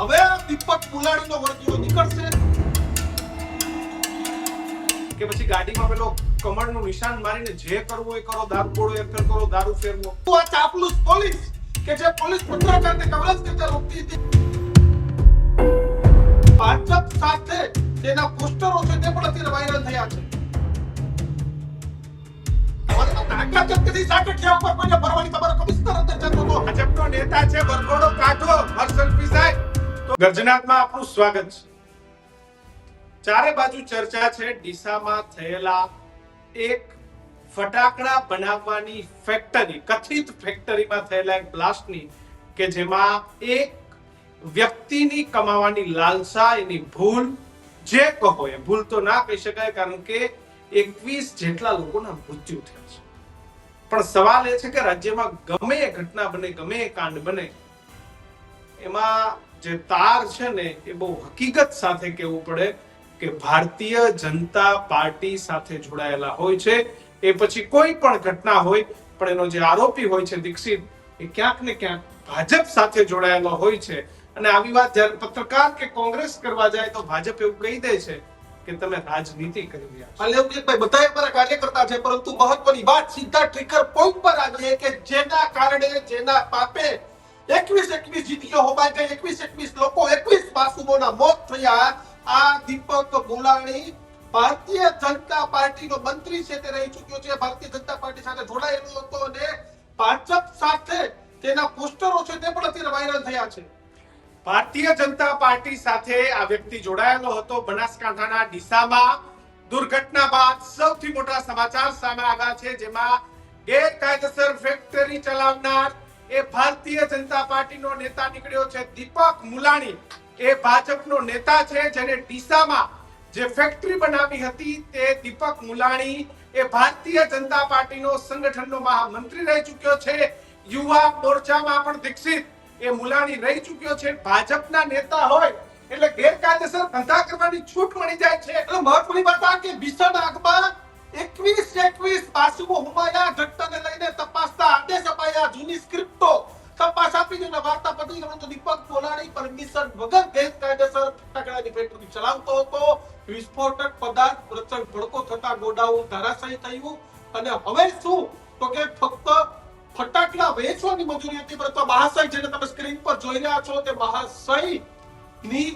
હવે દીપક નીકળશે. કે પછી ગાડીમાં પેલો કમળનું નિશાન મારીને જે કરવું એ કરો, દારૂ બોળો એ કરો, દારૂ ફેરવો. તો પોલીસ કે જે પોલીસ પત્રકારને કવરેજ રોકતી હતી ભાજપ સાથે તેના પોસ્ટરો છે તે પણ અત્યારે વાયરલ થયા છે. ફેક્ટરીમાં થયેલા એક બ્લાસ્ટની કે જેમાં એક વ્યક્તિની કમાવાની લાલસા, એની ભૂલ જે કહો એ ભૂલ તો ના કહી શકાય, કારણ કે એકવીસ જેટલા લોકોના મૃત્યુ થયા છે. પણ સવાલ એ છે કે રાજ્યમાં ગમે એ ઘટના બને, ગમે એ કાંડ બને, એમાં જે તાર છે ને એ બહુ હકીકત સાથે કહેવું પડે કે ભારતીય જનતા પાર્ટી સાથે જોડાયેલા હોય છે. એ પછી કોઈ પણ ઘટના હોય, પણ એનો જે આરોપી હોય છે દીક્ષિત, એ ક્યાંક ને ક્યાંક ભાજપ સાથે જોડાયેલો હોય છે. અને આવી વાત જ્યારે પત્રકાર કે કોંગ્રેસ કરવા જાય તો ભાજપ એવું કહી દે છે કે તમે રાજનીતિ કરી રહ્યા છો. હાલ એવું કે ભાઈ કાર્યકર્તા છે, પરંતુ મહત્વની વાત સીધા ટ્રિગર પોઈન્ટ પર આવીએ કે જેના કારણે, જેના પાપે એકવીસ એકવીસ જીટીઓ હોમાઈ ગઈ, એકવીસ એકવીસ લોકો, એકવીસ માસુમોના મોત થયા. આ દીપક મુલાણી ભારતીય જનતા પાર્ટીનો મંત્રી છે, તે રહી ચૂક્યો છે. ભારતીય જનતા પાર્ટી સાથે જોડાયેલો હતો અને ભાજપ સાથે તેના પોસ્ટરો છે, તે પણ અત્યારે વાયરલ થયા છે. ભારતીય જનતા પાર્ટી સાથે આ વ્યક્તિ જોડાયેલો હતો. બનાસકાંઠાના ડીસામાં. દુર્ઘટના બાદ સૌથી મોટા સમાચાર સામે આવ્યા છે, જેમાં ગેરકાયદેસર ફેક્ટરી ચલાવનાર એ ભારતીય જનતા પાર્ટીનો નેતા નીકળ્યો છે. દીપક મુલાણી એ ભાજપનો નેતા છે, જેને ડીસામાં જે ફેક્ટરી બનાવી હતી તે દીપક મુલાણી એ ભારતીય જનતા પાર્ટીનો સંગઠનનો મહામંત્રી રહી ચૂક્યો છે. યુવા મોરચામાં પણ દીક્ષિત એ મુલાણી રહી ચૂક્યો છે, ભાજપના નેતા હોય, એટલે ગેરકાયદેસર ધંધા કરવાની છૂટ મળી જાય છે. એટલે મહત્વની વાત આ કે ભીષણ આગમાં એકવીસ એકવીસ પાસુઓ હુમાયા ઘટનાને લઈને તપાસના આદેશ અપાયા. જૂની સ્ક્રિપ્ટો તપાસ આપી દીધી વાર્તા પતી પરંતુ દીપક તોલાણી પરમિશન વગર ગેરકાયદેસર ફટાકડાની ફેક્ટરી ચલાવતો હતો. વિસ્ફોટક પદાર્થ પ્રચંડ ભડકો થતા ગોડાઉન ધરાશાયી થયું. અને હવે શું? તો કે ફક્ત ફટાકડા વેચવાની મજૂરી હતી પરંતુ મહાશય જેને તમે સ્ક્રીન પર જોઈ રહ્યા છો, તે મહાશયની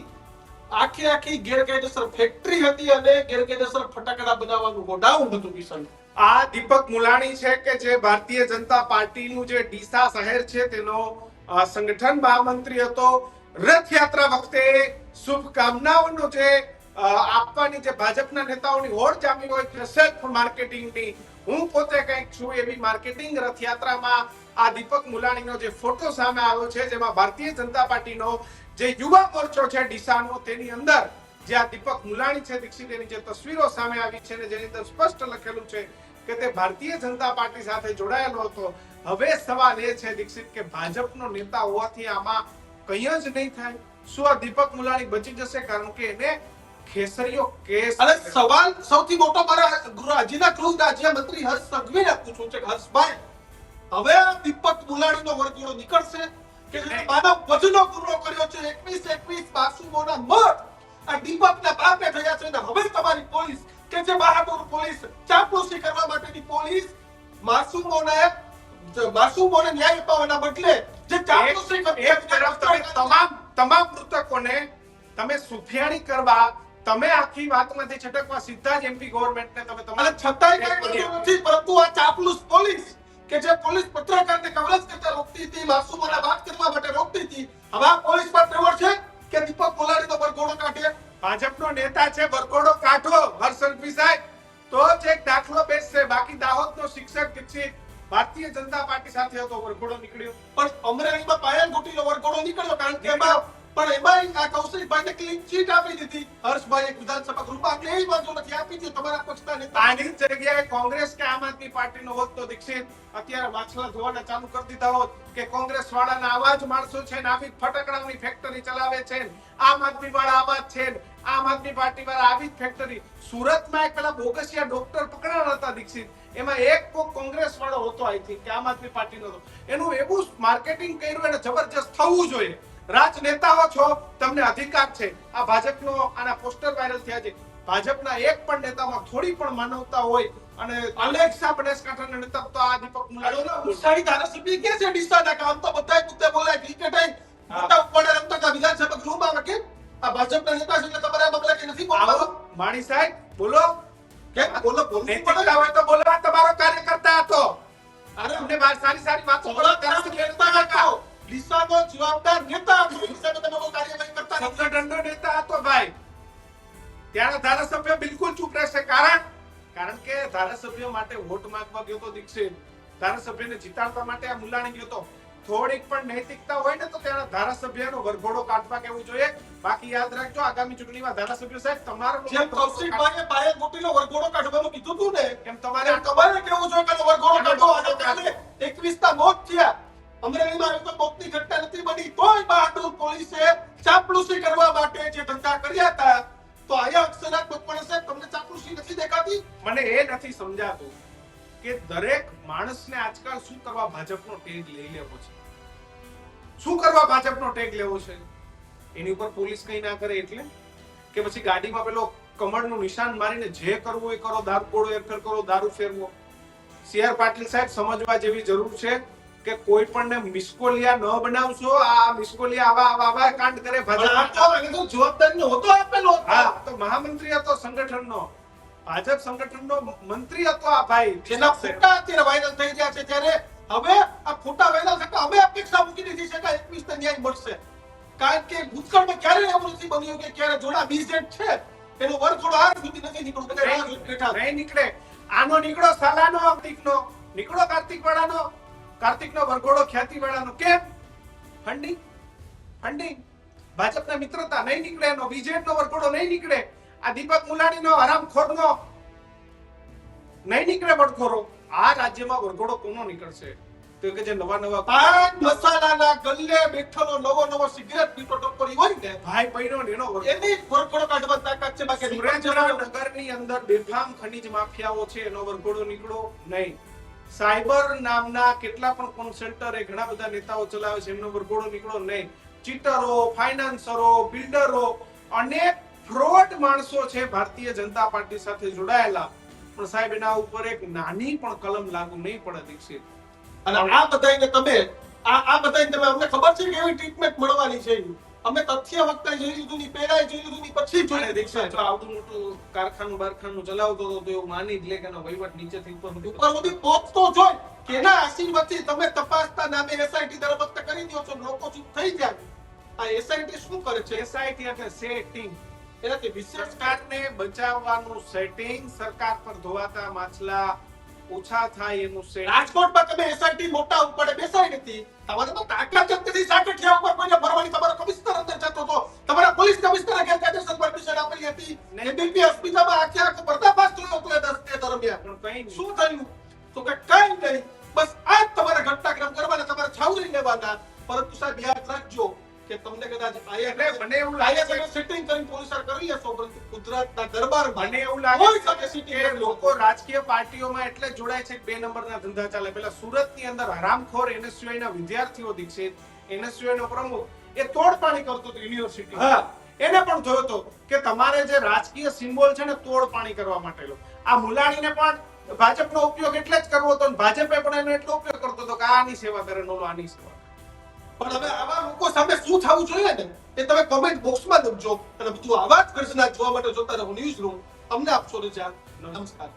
આખી આખી ગેરકાયદેસર ફેક્ટરી હતી અને ગેરકાયદેસર ફટાકડા બનાવવાનું ગોડાઉન હતું કિશન આ દીપક મુલાણી છે કે જે ભારતીય જનતા પાર્ટીનું જે ડીસા શહેર છે, તેનો સંગઠન મહામંત્રી હતો. રથયાત્રા વખતે શુભકામનાઓનો જે આપવાની જે ભાજપના નેતાઓની હોડ જામી હોય કે સેલ્ફ માર્કેટિંગની હું પોતે કંઈક છું એવી માર્કેટિંગ રથયાત્રામાં આ દીપક મુલાણીનો જે ફોટો સામે આવ્યો છે, જેમાં ભારતીય જનતા પાર્ટીનો જે યુવા મોરચો છે, ડીસાનો, તેની અંદર જે આ દીપક મુલાણી છે, દીક્ષિત, એની જે તસવીરો સામે આવી છે ને જેની અંદર સ્પષ્ટ લખેલું છે કે તે ભારતીય જનતા પાર્ટી સાથે જોડાયેલો હતો. હવે સવાલ એ છે, દીક્ષિત, કે ભાજપનો નેતા હોવાથી આમાં કંઈ જ નહીં થાય. શું આ દીપક મુલાણી બચી જશે? કારણ કે એને ખેસરીયો કેસ અને સવાલ સૌથી મોટો મારા ગૃહ રાજ્યના ગૃહ રાજ્ય મંત્રી હર્ષ સંઘવીને પૂછું છે. હર્ષભાઈ હવે આ દીપક મુલાણીનો વર્ગીયો નીકળશે કે જેને માનવ વજનો ગુનો કર્યો છે. એકવીસ એકવીસ માસુમોના મોત. આ દીપકના બાપે થયા છે અને હવે તમારી પોલીસ કે જે બહાદુર પોલીસ ચાપલૂસી કરવા માટેની પોલીસ માસૂમોને જ- માસૂમોને ન્યાય અપાવવાના બદલે જે ચાપલૂસી એક તરફ તમે તમામ તમામ મૃતકોને તમે સુફિયાણી કરવા તમે આખી વાતમાંથી છટકવા સીધા જ એમપી ગવર્નમેન્ટને તમે તમારે છતાંય કઈ કર્યું. નથી પરંતુ આ ચાપલુસ પોલીસ કે જે પોલીસ પત્રકારને કવરેજ કરતા રોકતી હતી માસૂમોને વાત કરવા માટે રોકતી હતી હવે આ પોલીસ પર પ્રેવર છે કે દીપક બોલાડી તો બરગોડો કાઢે? ભાજપનો નેતા છે બરગોડો કાઢો હર્ષલ સાહેબ. તો જ એક દાખલો બેસશે. બાકી દાહોદનો શિક્ષક દીક્ષિત ભારતીય જનતા પાર્ટી સાથે હતો વરઘોડો નીકળ્યો. પણ અમરેલીમાં પાયલ ગુટીનો વરઘોડો નીકળ્યો કારણ કે એમાં પણ એમાં આ ભાઈ ક્લીન ચીટ આપી દીધી. હર્ષભાઈ વિધાનસભા ગૃહમાં આપણે એ નથી આપી દીધી. તમારા પક્ષના આની જગ્યાએ કોંગ્રેસ કે આમ આદમી પાર્ટીનો હોત તો દીક્ષિત અત્યારે વાછલા ધોવાના ચાલુ કરી દીધા હોત કે કોંગ્રેસ વાળાના આવા જ માણસો છે ને આવી ફટાકડાની ફેક્ટરી ચલાવે છે ને. આમ આદમી વાળા આવા જ છે ને. આમ આદમી પાર્ટી વાળા આવી જ ફેક્ટરી સુરતમાં એક પેલા બોગસિયા ડોક્ટર પકડાણા હતા દીક્ષિત. એમાં એક કોક કોંગ્રેસ વાળો હતો આઈ થિંક કે આમ આદમી પાર્ટીનો હતો. એનું એવું માર્કેટિંગ કર્યું એને જબરજસ્ત થવું જોઈએ. રાજનેતાઓ છો તમને અધિકાર છે. આ ભાજપનો આના પોસ્ટર વાયરલ થયા છે. ભાજપના એક પણ નેતામાં થોડી પણ માનવતા હોય અને અલેક્ષા બનાસકાંઠાના નેતા તો આ દીપક મુલાણી ઉત્સાહી ધારાસભ્ય કે છે? ડીસાના કામ તો બધા મુદ્દે બોલાય ક્રિકેટ. મોટા ઉપર રમતો હતા વિધાનસભા ગૃહમાં કે આ ભાજપના નેતા છે એટલે તમારે બગલા કે નથી બોલો માણી સાહેબ બોલો. કે બોલો બોલો નેતા હોય તો બોલવા તમારો કાર્યકર્તા હતો. અરે અમને સારી સારી વાત સાંભળો. કરો કામ કરતા હતા જવાબદાર નેતા હતો તમે કોઈ કાર્યવાહી કરતા સંગઠનનો નેતા હતો ભાઈ. ત્યારે ધારાસભ્ય બિલકુલ ચૂપ રહેશે. કારણ? કારણ કે ધારાસભ્ય માટે વોટ માંગવા ગયો તો દીક્ષિત. ધારાસભ્યને જીતાડવા માટે આ મુલાણી ગયો તો થોડીક પણ નૈતિકતા હોય ને તો ત્યાંના ધારાસભ્યનો વરઘોડો કાઢવા કેવું જોઈએ. બાકી યાદ રાખજો આગામી ચૂંટણીમાં ધારાસભ્ય સાહેબ તમારો જેમ કૌશિકભાઈએ પાયે ગોટીનો વરઘોડો કાઢવાનું કીધું હતું ને. એમ તમારે તમારે તમારે કેવું જોઈએ કે વરઘોડો કાઢો. આજે કાલે 21 ના મોત થયા. અમરેલીમાં કોઈ મોતની ઘટના નથી બની, તોય બહાદુર પોલીસે ચાપલુસી કરવા માટે જે ધંધા કર્યા હતા, તો આયા અક્ષરાત મકવાણા સાહેબ, તમને ચાપલુસી નથી દેખાતી? મને એ નથી સમજાતું કે દરેક માણસને આજકાલ શું કરવા ભાજપનો ટેગ લઈ લેવો છે? શું કરવા ભાજપનો ટેગ લેવો છે? એની ઉપર પોલીસ કઈ ના કરે એટલે? કે પછી ગાડીમાં પેલો કમળનું નિશાન મારીને જે કરવું એ કરો, દારૂ ગોળો એફર કરો, દારૂ ફેરવો. સીઆર પાટીલ સાહેબ, સમજવા જેવી જરૂર છે. કે કોઈ પણ મિસકોલિયા ન બનાવશો આ મિસકોલિયા આવા આવા આવા કાંડ કરે આ ભાજપ. તો એને તો જવાબદારીનો આપેલો હા તો મહામંત્રી હતો સંગઠનનો. ભાજપ સંગઠનનો મંત્રી હતો આ ભાઈ જેના ફોટા અત્યારે વાયરલ થઈ ગયા છે ત્યારે હવે આ ફોટા વાયરલ થતા હવે અપેક્ષા મૂકી દીધી છે કે 21 ને ન્યાય મળશે. કારણ કે ભૂતકાળમાં ક્યારે એવું નથી બન્યું કે ક્યારે જોડા બીઝેડ છે. એનો વરઘોડો આજ સુધી નથી છે. નહીં નીકળે. આનો નીકળો સાલાનો કાર્તિકનો નીકળો કાર્તિક વાળાનો કાર્તિકનો વરઘોડો ખ્યાતિ વાળાનો કેમ? ફંડિંગ ફંડિંગ ભાજપના મિત્રતા નહીં નીકળે એનો બીજેપનો વરઘોડો નહીં નીકળે આ દીપક મુલાણીનો હરામખોરનો નહીં નીકળે વરઘોડો. આ રાજ્યમાં વરઘોડો કોનો નીકળશે? તો કે જે નવા નવા પાન મસાલાના ગલ્લે બેઠેલો નવો નવો સિગરેટ પીતો ટપરી હોય ને ભાઈ પૈનો ને એનો વરઘોડો. એની વરઘોડો કાઢવા તાકાત છે બાકી સુરેન્દ્રનગરની અંદર બેફામ ખનીજ માફિયાઓ છે એનો વરઘોડો નીકળો નહીં. સાયબર નામના કેટલા પણ કોન્સલ્ટરે ઘણા બધા નેતાઓ ચલાવે છે. એમનો વરઘોડો નીકળો નહીં. ચીટરો ફાઇનાન્સરો બિલ્ડરો અનેક ફ્રોડ માણસો છે ભારતીય જનતા પાર્ટી સાથે જોડાયેલા. પણ સાહેબ, એના ઉપર એક નાની પણ કલમ લાગુ નહીં પડે દીક્ષિત. અને આ બધાયને તમે, આ આ બધાયને તમે અમને ખબર છે કે એવી ટ્રીટમેન્ટ મળવાની છે? અમે તથ્ય વખતે જોઈ લીધું ની પહેલા જોઈ લીધું ની પછી જોઈ છે જો આવતું મોટું કારખાનું બારખાનું ચલાવતો હતો તો એવું માની જ લે કે એનો વહીવટ નીચેથી ઉપર સુધી ઉપર સુધી પહોંચતો જોઈ કે એના આશીર્વાદથી તમે તપાસતા નામે એસઆઈટી દરબસ્ત કરી દો છો લોકો ચૂપ થઈ જાય. આ એસઆઈટી શું કરે છે? એસઆઈટી એટલે સેટિંગ એનાથી વિશેષ સરકારને બચાવવાનું સેટિંગ સરકાર પર ધોવાતા માછલા ઓછા થાય એનું શ્રેય રાજકોટમાં તમે એસઆઈટી મોટા ઉપર બેસાઈ નથી તમારે તો જ નથી સાકઠિયા ઉપર કોઈને ભરવાની તમારો કમિશનર અંદર જતો હતો. તમારા પોલીસ કમિશનરે ગેરકાયદેસર પરમિશન આપેલી હતી. એબીપી હોસ્પિટલમાં આખે આખો પર્દાફાશ થયો હતો એ દરમિયાન. પણ કઈ શું થયું? તો કે કઈ નહીં. બસ આ તમારા ઘટનાક્રમ કરવાના તમારે છાવરી લેવાના. પરંતુ સાહેબ યાદ રાખજો કે તમને કદાચ આયા મને એવું લાગે છે સેટિંગ કરીને પોલીસ કરી હશો પરંતુ ગુજરાતના દરબાર મને એવું લાગે છે કે લોકો રાજકીય પાર્ટીઓમાં એટલે જોડાય છે બે નંબરના ધંધા ચાલે. પેલા સુરતની અંદર હરામખોર ના વિદ્યાર્થીઓ દીક્ષિત નો પ્રમુખ એ તોડપાણી કરતો હતો યુનિવર્સિટી. હા. એને પણ થયો હતો કે તમારે જે રાજકીય સિમ્બોલ છે ને તોડ પાણી કરવા માટેનો આ મુલાણીને પણ ભાજપનો ઉપયોગ એટલે જ કરવો હતો ભાજપે પણ એનો એટલો ઉપયોગ કરતો હતો કે આની સેવા કરે નોલો આની સેવા પણ હવે આવા લોકો સામે શું થવું જોઈએ ને? એ તમે કોમેન્ટ બોક્સમાં દબજો અને બધું આવા જ ઘર્ષના જોવા માટે જોતા રહો ન્યૂઝ રૂમ અમને આપશો, રજા. નમસ્કાર.